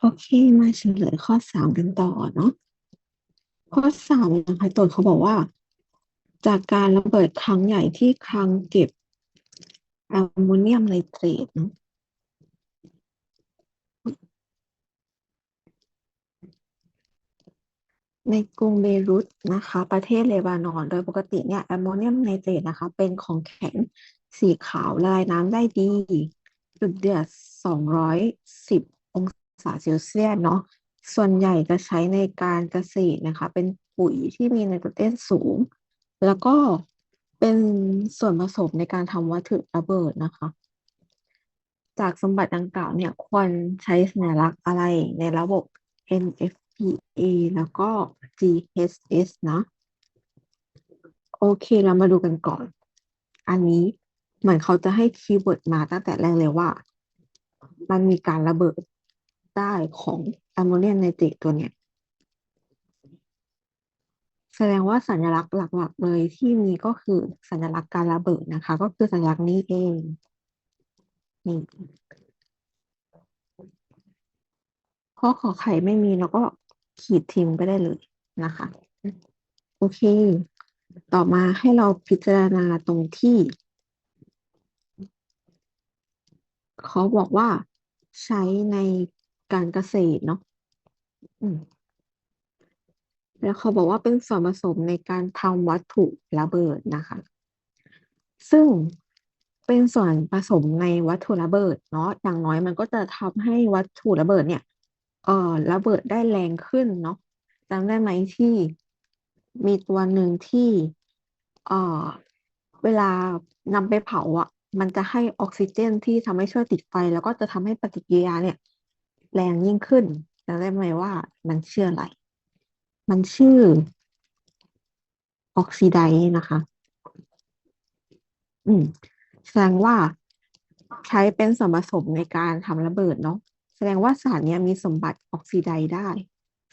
โอเคมาเฉลยข้อสามกันต่อเนาะข้อสามนะคะตัวเขาบอกว่า จากการระเบิดครั้งใหญ่ที่คลังเก็บแอมโมเนียมไนเตรตเนาะในกรุงเบรุตนะคะ ประเทศเลบานอน โดยปกติเนี่ยแอมโมเนียมไนเตรตนะคะ เป็นของแข็งสีขาวละลายน้ำได้ดีจุดเดือด 210 องาเซลเซียสเนาะส่วนใหญ่จะใช้ในการเกษตรนะคะ เป็นปุ๋ยที่มีไนโตรเจนสูง แล้วก็เป็นส่วนผสมในการทำวัตถุระเบิดนะคะ จากสมบัติดังกล่าวเนี่ยควรใช้สัญลักษณ์อะไรในระบบ NFPA แล้วก็ GHS นะโอเคเรามาดูกันก่อน อันนี้เหมือนเขาจะให้คีย์เวิร์ดมาตั้งแต่แรกเลยว่า มันมีการระเบิด ได้ของอมโมเนียมไนเตรตตัวเนี้ยแสดงว่าสัญลักษณ์หลัก ๆ เลยที่มีก็คือสัญลักษณ์การระเบิดนะคะ ก็คือสัญลักษณ์นี้เองนี่ข้อขอไข่ไม่มีเราก็ขีดทิ้งไปได้เลยนะคะ โอเค ต่อมาให้เราพิจารณาตรงที่ เขาบอกว่าใช้ใน การเกษตรเนาะแล้วเขาบอกว่าเป็นส่วนผสมในการทำวัตถุระเบิดนะคะ ซึ่งเป็นส่วนผสมในวัตถุระเบิดเนาะ อย่างน้อยมันก็จะทำให้วัตถุระเบิดเนี่ย เอ่อ ระเบิดได้แรงขึ้นเนาะจำได้ไหมที่มีตัวหนึ่งที่ เอ่อ เวลานำไปเผาอะ มันจะให้ออกซิเจนที่ทำให้ช่วยติดไฟ แล้วก็จะทำให้ปฏิกิริยาเนี่ย แรงยิ่งขึ้นจำได้ไหมว่ามันชื่ออะไร มันชื่อออกซิไดซ์นะคะ อืม แสดงว่าใช้เป็นส่วนผสมในการทำระเบิดเนาะ แสดงว่าสารนี้มีสมบัติออกซิไดซ์ได้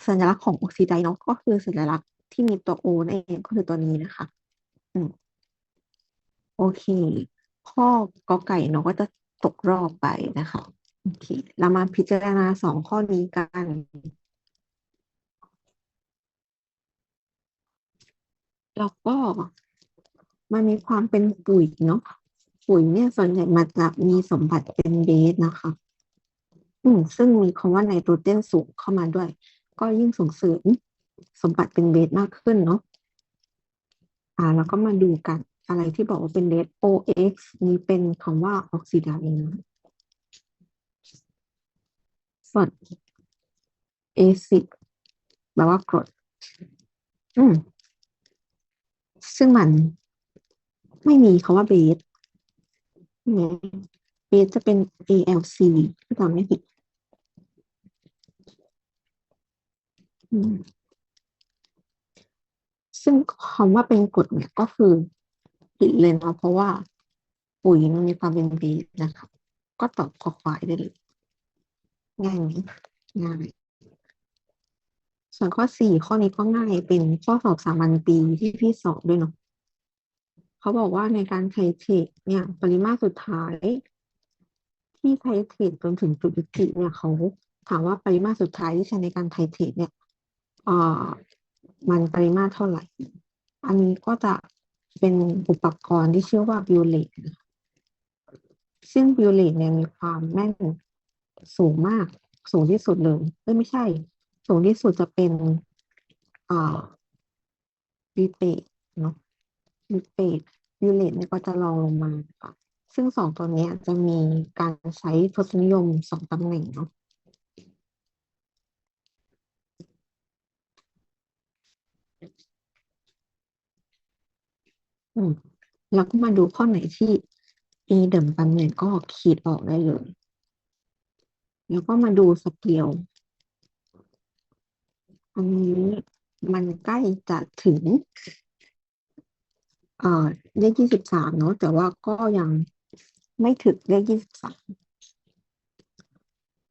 สัญลักษณ์ของออกซิไดซ์เนาะก็คือสัญลักษณ์ที่มีตัวโอนั่นเองก็คือตัวนี้นะคะ อืม โอเค ข้อกอไก่เนาะก็จะตกรอบไปนะคะ โอเค เรามาพิจารณาสองข้อนี้กันแล้วก็มันมีความเป็นปุ๋ยเนาะปุ๋ยเนี่ยส่วนใหญ่มันจะมีสมบัติเป็นเบสนะคะ อืมซึ่งมีคำว่าไนโตรเจนสูงเข้ามาด้วย ก็ยิ่งส่งเสริมสมบัติเป็นเบสมากขึ้นเนาะอ่า แล้วก็มาดูกันอะไรที่บอกว่าเป็นเบส OX นี้เป็นคำว่าออกซิไดซ์นะ ส่วน acid แปลว่ากรด อืม ซึ่งมันไม่มีคำว่าเบสเบสจะเป็น ALC ถ้าจำไม่ผิดอืมซึ่งคำว่าเป็นกรดเนี่ยก็คือผิดเลยเนาะเพราะว่าปุ๋ยมันมีความเป็นเบสนะคะ ก็ตอบคอควายได้เลย ง่ายไหมง่ายส่วนข้อสี่ข้อนี้ก็ง่ายเป็นข้อสอบสามัญปีที่พี่สอบด้วยเนาะเขาบอกว่าในการไทเทรตเนี่ย ปริมาตรสุดท้าย ที่ไทเทรตจนถึงจุดยุติเนี่ยเขาถามว่าปริมาตรสุดท้ายที่ใช้ในการไทเทรตเนี่ยเอ่อมันปริมาตรเท่าไหร่ อันนี้ก็จะเป็นอุปกรณ์ที่ชื่อว่าบิวเลตซึ่งบิวเลตเนี่ยมีความแม่น สูงมาก สูงที่สุดเลยเอ้ยไม่ใช่ สูงที่สุดจะเป็นอ่าบิเตตเนาะบิเตตบิวเลตเนี่ยก็จะรองลงมาค่ะซึ่งสองตัวเนี้ยจะมีการใช้ทศนิยมสองตำแหน่งเนาะอืมแล้วก็มาดูข้อไหนที่มีเดิมตำแหน่งก็ขีดออกได้เลย แล้วก็มาดูสเกลอันนี้มันใกล้จะถึงเอ่อเลขยี่สิบสามเนาะแต่ว่าก็ยังไม่ถึงเลขยี่สิบสาม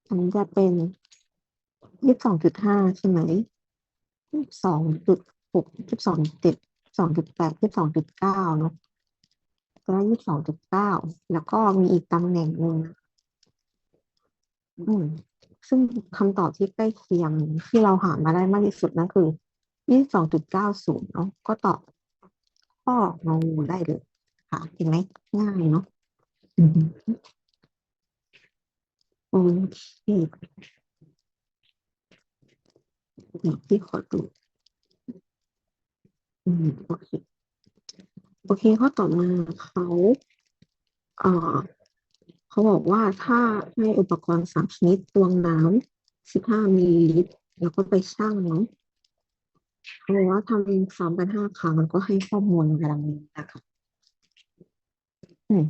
อันนี้จะเป็นยี่สิบสองจุดห้าใช่ไหมยี่สิบสองจุดหกยี่สิบสองเจ็ดสองจุดแปดยี่สิบสองจุดเก้าเนาะก็ยี่สิบสองจุดเก้าแล้วก็มีอีกตำแหน่งหนึ่งอืม ซึ่งคำตอบที่ใกล้เคียงที่เราหามาได้มากที่สุดนั่นคือยี่สิบสองจุดเก้าศูนย์เนาะก็ตอบข้ององูได้เลยค่ะเห็นไหมง่ายเนาะโอเคเดี๋ยวพี่ขอดูอืมโอเค โอเคข้อต่อมาเขาเอ่อ เขาบอกว่าถ้าให้อุปกรณ์สามชนิดตวงน้ำสิบห้ามิลลิลิตรแล้วก็ไปชั่งเนาะเขาบอกว่าทำซ้ำกันห้าครั้งแล้วก็ให้ข้อมูลดังนี้นะคะอืม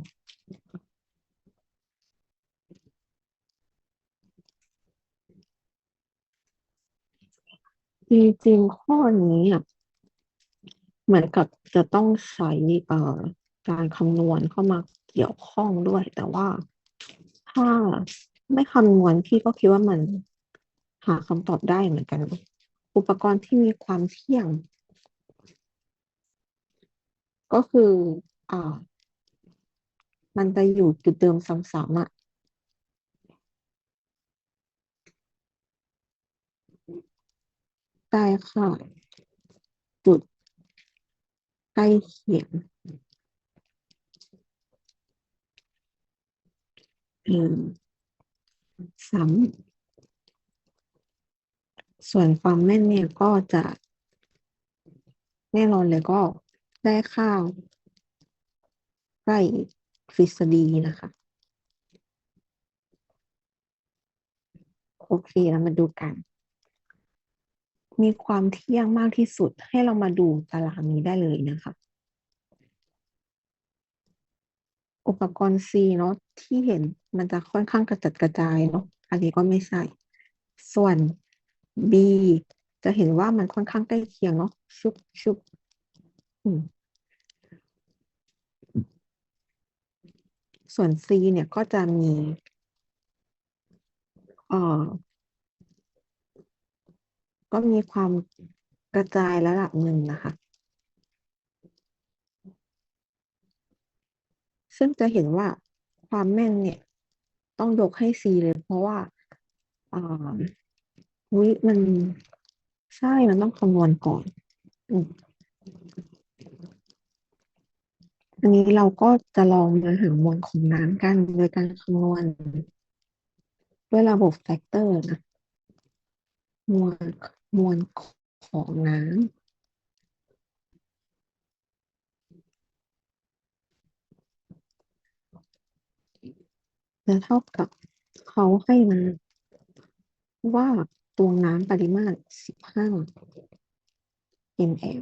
จริงๆข้อนี้อะเหมือนกับจะต้องใช้เอ่อการคำนวณเข้ามาเกี่ยวข้องด้วย แต่ว่า ถ้าไม่คำนวณพี่ก็คิดว่ามันหาคำตอบได้เหมือนกัน อุปกรณ์ที่มีความเที่ยง ก็คืออ่ามันจะอยู่จุดเดิมซ้ำๆอะได้ค่ะ จุดใกล้เคียงเออ ซ้ำส่วนความแม่นเนี่ยก็จะแน่นอนเลยก็ได้ค่าวใกล้ทฤษฎีนะคะ โอเคเรามาดูกัน มีความเที่ยงมากที่สุดให้เรามาดูตารางนี้ได้เลยนะคะอุปกรณ์ C เนาะที่เห็น มันจะค่อนข้างกระจัดกระจายเนาะอันนี้ก็ไม่ใช่ส่วน B จะเห็นว่ามันค่อนข้างใกล้เคียงเนาะชุบชุบส่วน C เนี่ยก็จะมีเอ่อก็มีความกระจายระดับหนึ่งนะคะ ซึ่งจะเห็นว่าความแม่นเนี่ย ต้องยกให้ C เลย เพราะว่าอ่าวิมันใช่มันต้องคำนวณก่อนอืมอันนี้เราก็จะลองมาหามวลของน้ำกันโดยการคำนวณด้วยระบบแฟกเตอร์นะมวลมวลของน้ำ จะเท่ากับเขาให้มาว่าตวงน้ำปริมาตร 15 ml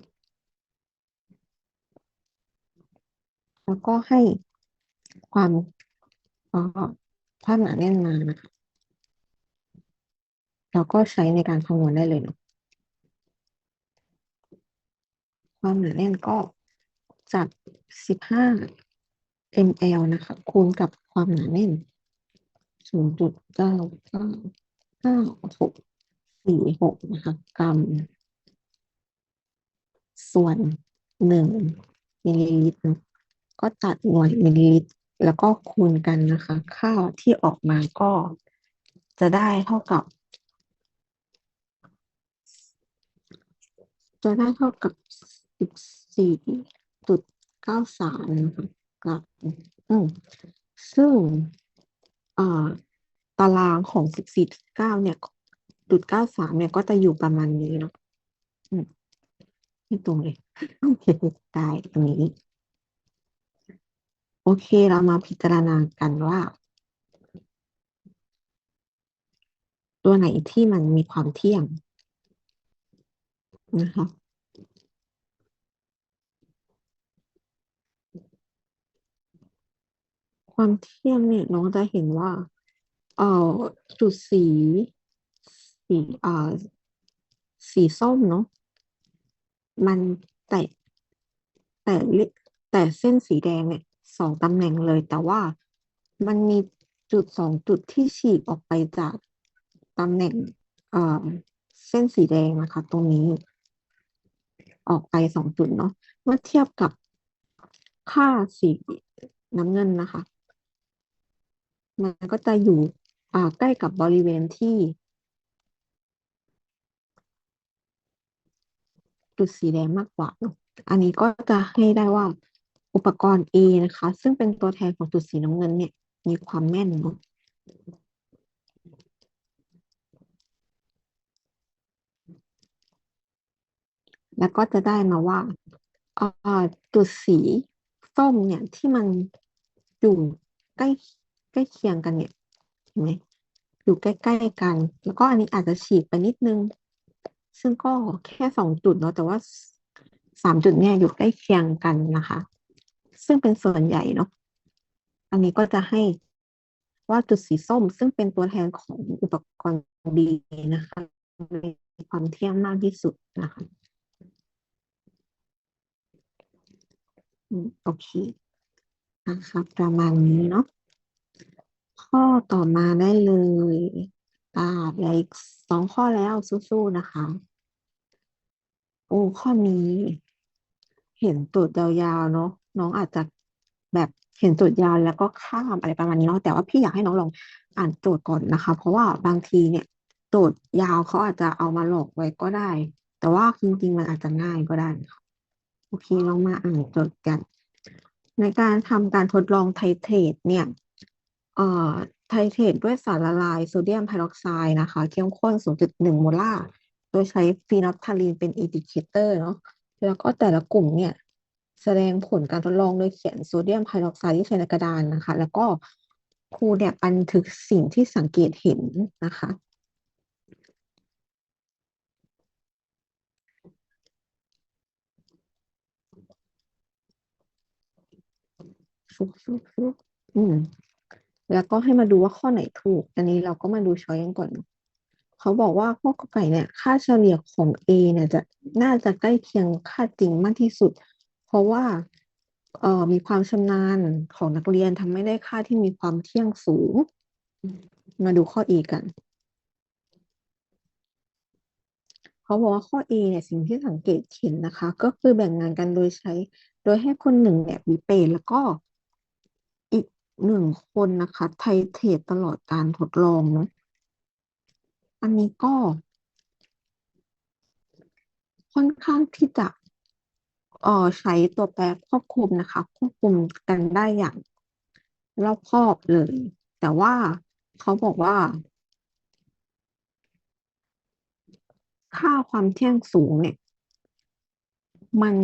แล้วก็ให้ความออความหนาแน่นมานะคะเราก็ใช้ในการคำนวณได้เลยเนาะความหนาแน่นก็จาก15 ml นะคะ คูณกับความหนาแน่น 0.99546นะคะกรัม ส่วนหนึ่งมิลลิลิตรก็ตัดหน่วยมิลลิลิตรแล้วก็คูณกันนะคะ ค่าที่ออกมาก็จะได้เท่ากับ จะได้เท่ากับสิบสี่จุดเก้าสามนะคะกับอืมซึ่ง ตารางของสิบสี่จุดเก้าเนี่ยจุดเก้าสามเนี่ยก็จะอยู่ประมาณนี้เนาะอืมไม่ตรงเลยโอเคได้ตรงนี้ โอเคเรามาพิจารณากันว่า ตัวไหนที่มันมีความเที่ยงนะคะ ความเที่ยงเนี่ยน้องจะเห็นว่า เอ่อจุดสี สีอ่าสีส้มเนาะมันแตะแต่แต่เส้นสีแดงเนี่ยสองตำแหน่งเลย แต่ว่ามันมีจุดสองจุดที่ฉีกออกไปจากตำแหน่งเอ่อเส้นสีแดงนะคะตรงนี้ ออกไปสองจุดเนาะเมื่อเทียบกับค่าสีน้ำเงินนะคะ มันก็จะอยู่ใกล้กับบริเวณที่ จุดสีแดงมากกว่าเนอะอันนี้ก็จะให้ได้ว่าอุปกรณ์ A นะคะ ซึ่งเป็นตัวแทนของจุดสีน้ำเงินเนี่ย มีความแม่นเนาะแล้วก็จะได้มาว่าจุดสีส้มเนี่ยที่มันอยู่ใกล้ใก ล้เคียงกันเนี่ยเห็นไหมอยู่ใกล้ๆกัน แล้วก็อันนี้อาจจะฉีกไปนิดนึง ซึ่งก็แค่สองจุดเนาะแต่ว่าสามจุดเนี่ยอยู่ใกล้เคียงกันนะคะ ซึ่งเป็นส่วนใหญ่เนาะอันนี้ก็จะให้ว่าจุดสีส้ม ซึ่งเป็นตัวแทนของอุปกรณ์ดีนะคะมีความเที่ยงมากที่สุดนะคะอืมโอเคนะครับประมาณนี้เนาะ ข้อต่อมาได้เลยอ่าเหลืออีกสองข้อแล้วสู้ๆนะคะ โอ้ข้อนี้ เห็นตูดยาวๆเนาะน้องอาจจะแบบเห็นตูดยาวแล้วก็ข้ามอะไรประมาณนี้เนาะแต่ว่าพี่อยากให้น้องลองอ่านโจทย์ก่อนนะคะ เพราะว่าบางทีเนี่ยโจทย์ยาวเขาอาจจะเอามาหลอกไว้ก็ได้ แต่ว่าจริงๆมันอาจจะง่ายก็ได้นะคะโอเคเรามาอ่านโจทย์กัน ในการทำการทดลองไทเทรตเนี่ย เอ่อไทเทรตด้วยสารละลายโซเดียมไฮดรอกไซด์นะคะเข้มข้น 0.1 โมลาร์ โดยใช้ฟีนอลฟทาลีนเป็นอินดิเคเตอร์เนาะแล้วก็แต่ละกลุ่มเนี่ย แสดงผลการทดลองโดยเขียนโซเดียมไฮดรอกไซด์ที่ใช้ในกระดานนะคะ แล้วก็ครูเนี่ยบันทึกสิ่งที่สังเกตเห็นนะคะฟุกฟุกฟุกอืม แล้วก็ให้มาดูว่าข้อไหนถูก อันนี้เราก็มาดูช้อยกันก่อน เขาบอกว่าข้อกไก่เนี่ย ค่าเฉลี่ยของ A เนี่ยจะน่าจะใกล้เคียงค่าจริงมากที่สุด เพราะว่าเอ่อมีความชำนาญของนักเรียนทำให้ได้ค่าที่มีความเที่ยงสูง มาดูข้อ A กัน เขาบอกว่าข้อ A เนี่ยสิ่งที่สังเกตเห็นนะคะ ก็คือแบ่งงานกันโดยใช้ โดยให้คนหนึ่งเนี่ยวิเปแล้วก็ หนึ่งคนนะคะ ไทเทตตลอดการทดลองเนาะอันนี้ก็ ค่อนข้างที่จะเอ่อใช้ตัวแปรควบคุมนะคะ ควบคุมกันได้อย่างรอบคอบเลย แต่ว่าเขาบอกว่า ค่าความเที่ยงสูงเนี่ย มัน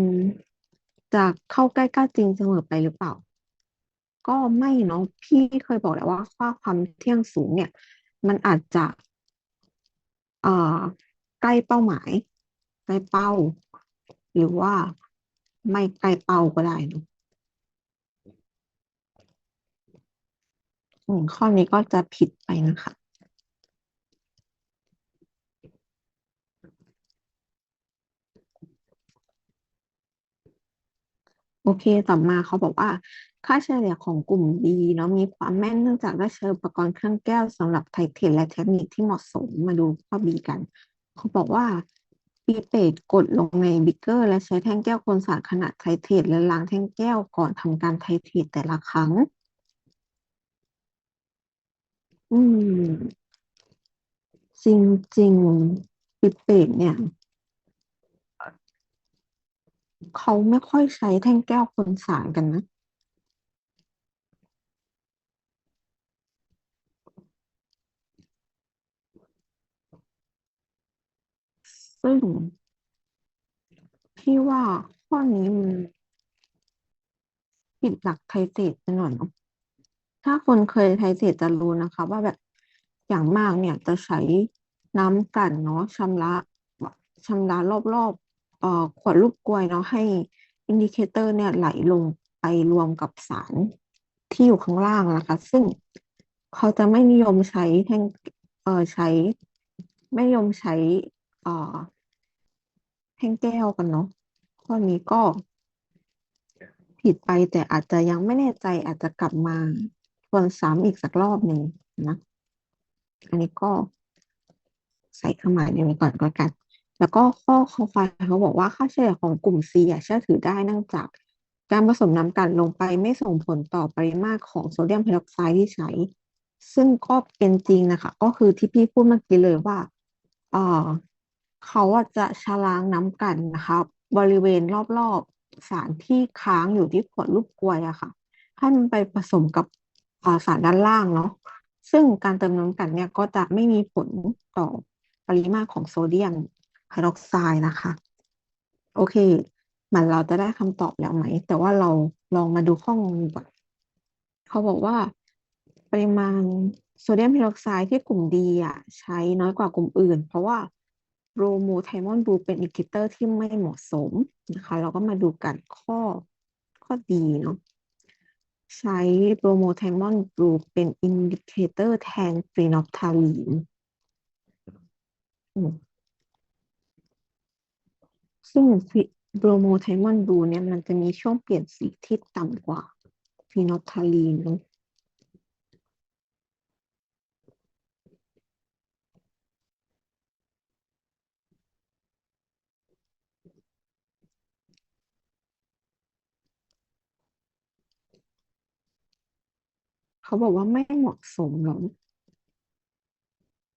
จะเข้าใกล้ๆจริงเสมอไปหรือเปล่า ก็ไม่เนาะพี่เคยบอกแล้วว่าค่าความเที่ยงสูงเนี่ย มันอาจจะเอ่อใกล้เป้าหมายใกล้เป้า หรือว่าไม่ใกล้เป้าก็ได้เนอะข้อนี้ก็จะผิดไปนะคะโอเค ต่อมาเขาบอกว่า ค่าเฉลี่ยของกลุ่ม B เนาะมีความแม่นเนื่องจากได้ใช้อุปกรณ์เครื่องแก้วสำหรับไทเทรตและเทคนิคที่เหมาะสมมาดูข้อ B กัน เขาบอกว่าปีเปตกดลงในบิกเกอร์ และใช้แท่งแก้วคนสารขนาดไทเทรตและล้างแท่งแก้วก่อนทำการไทเทรตแต่ละครั้ง อืม จริงๆปีเปตเนี่ยเขาไม่ค่อยใช้แท่งแก้วคนสารกันนะ ซึ่งพี่ว่าข้อนี้มันผิดหลักไทเทรตไปหน่อยเนาะถ้าคนเคยไทเทรตจะรู้นะคะ ว่าแบบอย่างมากเนี่ยจะใช้น้ำกลั่นเนาะชำระชำระรอบๆเอ่อขวดลูกกลวยเนาะให้อินดิเคเตอร์เนี่ยไหลลงไปรวมกับสารที่อยู่ข้างล่างนะคะ ซึ่งเขาจะไม่นิยมใช้แท่งเอ่อใช้ ไม่นิยมใช้เอ่อ แท่งแก้วกันเนาะข้อนี้ก็ผิดไปแต่อาจจะยังไม่แน่ใจอาจจะกลับมาทวนซ้ำอีกสักรอบหนึ่งนะอันนี้ก็ใส่เครื่องหมายในนี้ก่อนก็แล้วกัน แล้วก็ข้อข้อควายเขาบอกว่าค่าเฉลี่ยของกลุ่ม C อะเชื่อถือได้เนื่องจากการผสมน้ำกลั่นลงไปไม่ส่งผลต่อปริมาตรของโซเดียมไฮดรอกไซด์ที่ใช้ ซึ่งก็เป็นจริงนะคะ ก็คือที่พี่พูดเมื่อกี้เลยว่า เขาอะจะชะล้างน้ำกลั่นนะคะ บริเวณรอบๆสารที่ค้างอยู่ที่ขวดลูกกลวยอะค่ะ ให้มันไปผสมกับอ่าสารด้านล่างเนาะซึ่งการเติมน้ำกลั่นเนี่ยก็จะไม่มีผลต่อปริมาตรของโซเดียมไฮดรอกไซด์นะคะ โอเคเหมือนเราจะได้คำตอบแล้วไหม แต่ว่าเราลองมาดูข้อมูลก่อนเขาบอกว่าปริมาณโซเดียมไฮดรอกไซด์ที่กลุ่มดีอะใช้น้อยกว่ากลุ่มอื่น เพราะว่า โบรโมไทมอนบลูเป็นอินดิเคเตอร์ที่ไม่เหมาะสมนะคะ เราก็มาดูกันข้อข้อดีเนาะใช้โบรโมไทมอนบลูเป็นอินดิเคเตอร์แทนฟีนอลทาลีนซึ่งโบรโมไทมอนบลูเนี่ยมันจะมีช่วงเปลี่ยนสีที่ต่ำกว่าฟีนอลทาลีน เขาบอกว่าไม่เหมาะสมหรอก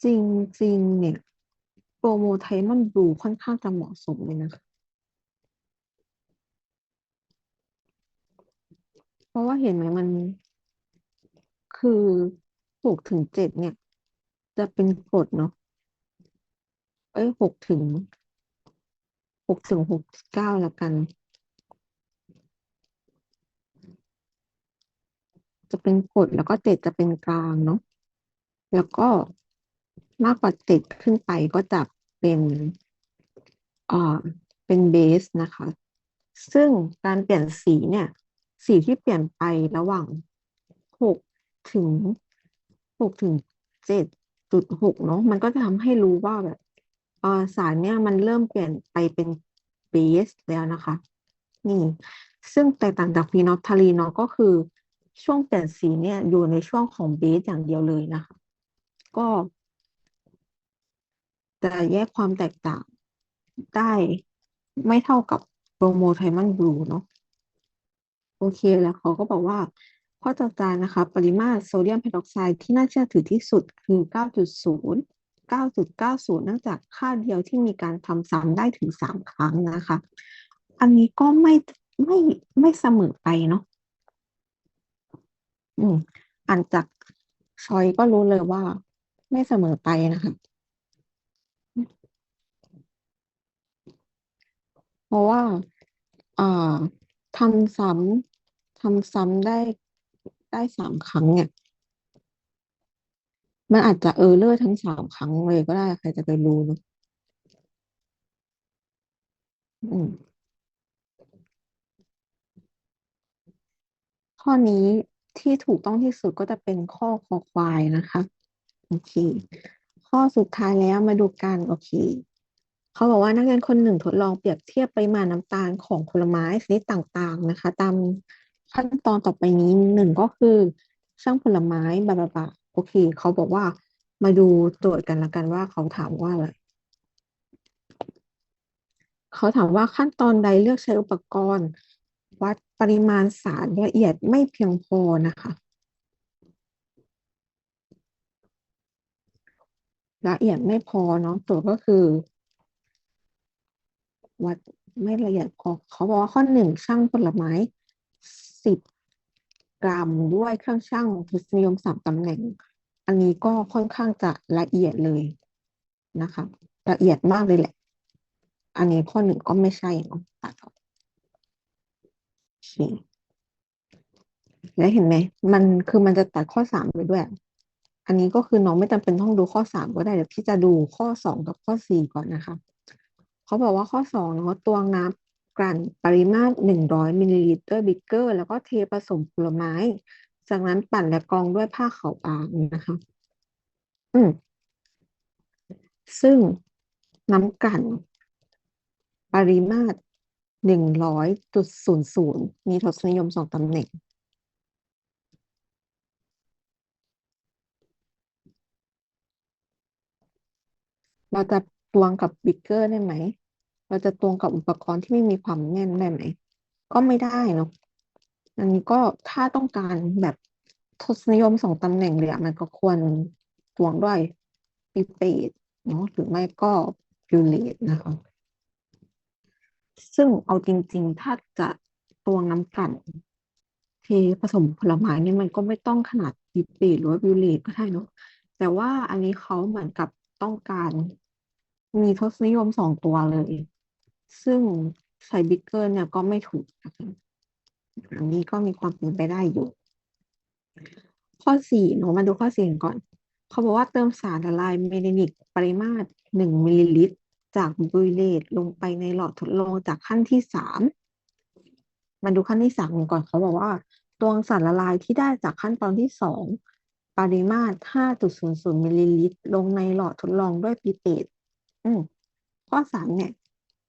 จริง ๆ เนี่ยโปรโมไทมอนบลูค่อนข้างจะเหมาะสมเลยนะคะเพราะว่าเห็นไหมมัน คือหกถึงเจ็ดเนี่ย จะเป็นกรดเนาะเอ้ยหกถึงหกถึงหกเก้าแล้วกัน จะเป็นกดแล้วก็เจ็ดจะเป็นกลางเนาะแล้วก็มากกว่าเจ็ดขึ้นไปก็จะเป็นอ่าเป็นเบสนะคะ ซึ่งการเปลี่ยนสีเนี่ย สีที่เปลี่ยนไประหว่างหกถึงหกถึงเจ็ดจุดหกเนาะมันก็จะทำให้รู้ว่าแบบเออสารเนี่ยมันเริ่มเปลี่ยนไปเป็นเบสแล้วนะคะ นี่ ซึ่งแตกต่างจากฟีนอลฟทาลีนเนาะก็คือ ช่วงเปลี่ยนสีเนี่ยอยู่ในช่วงของเบสอย่างเดียวเลยนะคะ ก็จะแยกความแตกต่างได้ไม่เท่ากับโปรโมไทมันบลูเนาะโอเคแล้วเขาก็บอกว่าข้อต่อไปนะคะ ปริมาตรโซเดียมไฮดรอกไซด์ที่น่าเชื่อถือที่สุดคือ 9.0 9.90 เนื่องจากค่าเดียวที่มีการทำซ้ำได้ถึง 3 ครั้งนะคะ อันนี้ก็ไม่ไม่ไม่เสมอไปเนาะ อืม อ่านจากชอยก็รู้เลยว่า ไม่เสมอไปนะคะเพราะว่าอ่าทำซ้ำทำซ้ำได้ได้สามครั้งเนี่ย มันอาจจะเออร์เลอร์ทั้งสามครั้งเลยก็ได้ใครจะไปรู้เนอะอืมข้อนี้ ที่ถูกต้องที่สุดก็จะเป็นข้อคอควายนะคะโอเค ข้อสุดท้ายแล้วมาดูกันโอเคเขาบอกว่านักเรียนคนหนึ่งทดลองเปรียบเทียบปริมาณน้ำตาลของผลไม้ชนิดต่างๆนะคะ ตามขั้นตอนต่อไปนี้หนึ่งก็คือช่างผลไม้บาบาบาโอเคเขาบอกว่ามาดูโจทย์กันละกันว่าเขาถามว่าอะไรเขาถามว่าขั้นตอนใดเลือกใช้อุปกรณ์ วัดปริมาณสารละเอียดไม่เพียงพอนะคะละเอียดไม่พอเนาะโจทย์ก็คือ วัดไม่ละเอียดพอเขาบอกว่าข้อหนึ่งช่างผลไม้สิบกรัมด้วยเครื่องช่างทศนิยมสามตำแหน่ง อันนี้ก็ค่อนข้างจะละเอียดเลยนะคะ ละเอียดมากเลยแหละ อันนี้ข้อหนึ่งก็ไม่ใช่เนาะตัดออก โอเคแล้วเห็นไหม มันคือมันจะตัดข้อสามไปด้วย อันนี้ก็คือน้องไม่จำเป็นต้องดูข้อสามก็ได้เดี๋ยวพี่จะดูข้อสองกับข้อสี่ก่อนนะคะ เขาบอกว่าข้อสองเนาะตวงน้ำกลั่นปริมาตรหนึ่งร้อยมิลลิลิตรบิกเกอร์ แล้วก็เทผสมผลไม้ จากนั้นปั่นและกรองด้วยผ้าขาวบางนะคะ อืม ซึ่งน้ำกลั่น ปริมาตร หนึ่งร้อยจุดศูนย์ศูนย์มีทศนิยมสองตำแหน่ง เราจะตวงกับบิ๊กเกอร์ได้ไหม เราจะตวงกับอุปกรณ์ที่ไม่มีความแน่นได้ไหม ก็ไม่ได้เนาะ อันนี้ก็ถ้าต้องการแบบทศนิยมสองตำแหน่งเลยอะมันก็ควรตวงด้วยปีเปตเนาะหรือไม่ก็บิวเลตนะคะ ซึ่งเอาจริง ๆ ถ้าจะตวงน้ำกลั่นเทผสมผลไม้เนี่ยมันก็ไม่ต้องขนาดปีเปตหรือว่าบิวเลตก็ได้เนาะแต่ว่าอันนี้เขาเหมือนกับต้องการมีทศนิยมสองตัวเลย ซึ่งใส่บิ๊กเกอร์เนี่ยก็ไม่ถูกอันนี้ก็มีความเป็นไปได้อยู่ ข้อสี่หนูมาดูข้อสี่ก่อน เขาบอกว่าเติมสารละลายเมลินิกปริมาตรหนึ่งมิลลิลิตร จากบุยเลตลงไปในหลอดทดลองจากขั้นที่สามมาดูขั้นที่สามกันก่อนเขาบอกว่าตวงสารละลายที่ได้จากขั้นตอนที่สองปริมาตรห้าจุดศูนย์ศูนย์มิลลิลิตร ลงในหลอดทดลองด้วยปีเปตข้อสามเนี่ย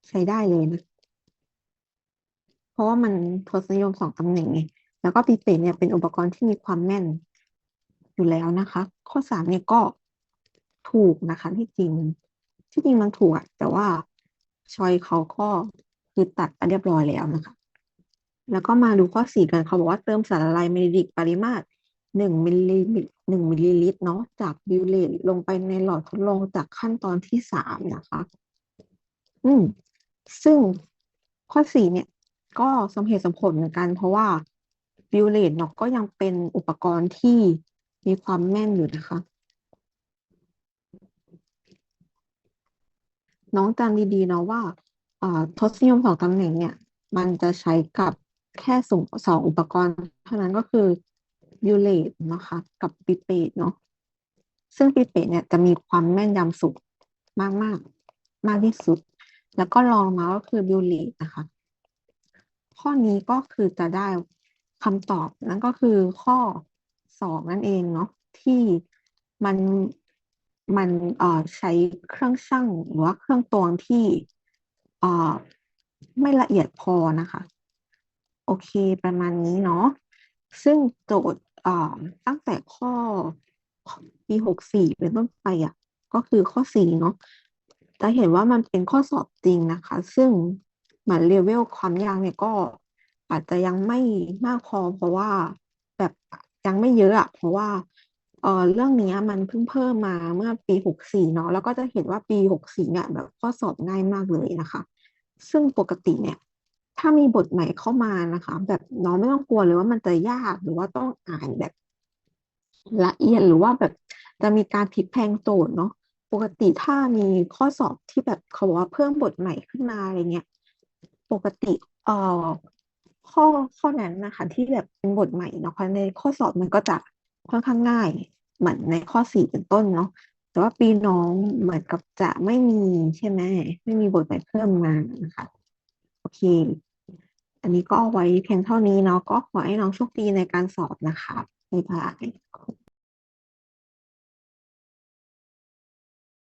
ใช้ได้เลยนะ เพราะว่ามันทศนิยมสองตำแหน่งไง แล้วก็ปีเปตเนี่ยเป็นอุปกรณ์ที่มีความแม่นอยู่แล้วนะคะ ข้อสามเนี่ยก็ถูกนะคะที่จริง ที่จริงมันถูกอะแต่ว่าชอยเขาก็คือตัดไปเรียบร้อยแล้วนะคะ แล้วก็มาดูข้อสี่กันเขาบอกว่าเติมสารละลายเมลิดิกปริมาตรหนึ่งมิลลิหนึ่งมิลลิลิตรเนาะจากบิวเลตลงไปในหลอดทดลองจากขั้นตอนที่สามนะคะ อืม ซึ่งข้อสี่เนี่ย ก็สมเหตุสมผลเหมือนกัน เพราะว่าบิวเลตเนาะก็ยังเป็นอุปกรณ์ที่มีความแม่นอยู่นะคะ น้องจำดีๆเนาะว่าทศนิยมสองตำแหน่งเนี่ย มันจะใช้กับแค่สองสองอุปกรณ์ เท่านั้นก็คือบิวเลตนะคะกับปิเปตเนาะซึ่งปิเปตเนี่ยจะมีความแม่นยำสูงมากมากมากที่สุด แล้วก็รองมาก็คือบิวเลตนะคะ ข้อนี้ก็คือจะได้คำตอบนั่นก็คือข้อสองนั่นเองเนาะที่มัน มันใช้เครื่องชั่งหรือว่าเครื่องตวงที่ไม่ละเอียดพอนะคะ โอเคประมาณนี้เนาะซึ่งโจทย์ตั้งแต่ข้อปีหกสี่เป็นต้นไปอะก็คือข้อสี่เนาะจะเห็นว่ามันเป็นข้อสอบจริงนะคะ ซึ่งเหมือนเลเวลความยากเนี่ยก็อาจจะยังไม่มากพอเพราะว่าแบบยังไม่เยอะอะเพราะว่า เออเรื่องนี้มันเพิ่งเพิ่มมาเมื่อปีหกสี่เนาะแล้วก็จะเห็นว่าปีหกสี่เนี่ยแบบข้อสอบง่ายมากเลยนะคะ ซึ่งปกติเนี่ย ถ้ามีบทใหม่เข้ามานะคะ แบบน้องไม่ต้องกลัวเลยว่ามันจะยากหรือว่าต้องอ่านแบบละเอียดหรือว่าแบบจะมีการพลิกแพงโจทย์เนาะปกติถ้ามีข้อสอบที่แบบเขาบอกว่าเพิ่มบทใหม่ขึ้นมาอะไรเงี้ยปกติเอ่อข้อข้อนั้นนะคะ ที่แบบเป็นบทใหม่เนาะในข้อสอบมันก็จะ ค่อนข้างง่าย เหมือนในข้อสี่เป็นต้นเนาะแต่ว่าปีน้องเหมือนกับจะไม่มีใช่ไหมไม่มีบทใหม่เพิ่มมานะคะโอเค อันนี้ก็เอาไว้เพียงเท่านี้เนาะก็ขอให้น้องโชคดีในการสอบนะคะบ๊ายบาย